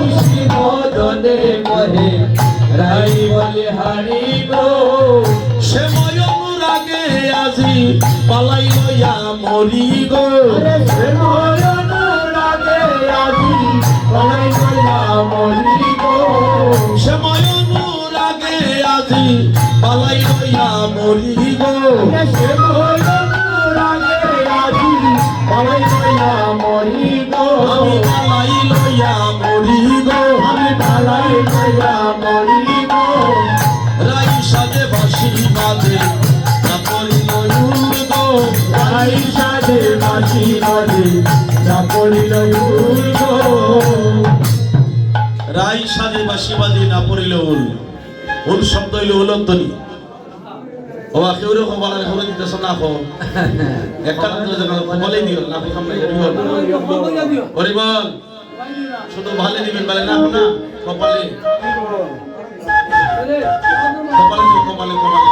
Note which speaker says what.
Speaker 1: খুশি মদনে মহে রাই বলে হারি গো
Speaker 2: সে ময়ূরাগে আজি পালাই লইয়া মরি গো।
Speaker 1: সে ময়ূরাগে আজি পালাই গয়া মরি গো।
Speaker 2: সে ময়ূরাগে আজি পালাই লইয়া মরি গো।
Speaker 1: সে
Speaker 2: রাই সাজে বাসি বাজে না করিল গো
Speaker 1: রাই সাজে বাসি বাজে যা পড়িল গো
Speaker 2: রাই সাজে বাসি বাজে না পড়িল উল উল শব্দ হইল উলন্তনি ও কেউ রে খবর দিতেছ না খো একটা কবলে দিও না ওরে বল শুধু ভালে দিবেন বলে না কপালে কপালে কপালে কপালে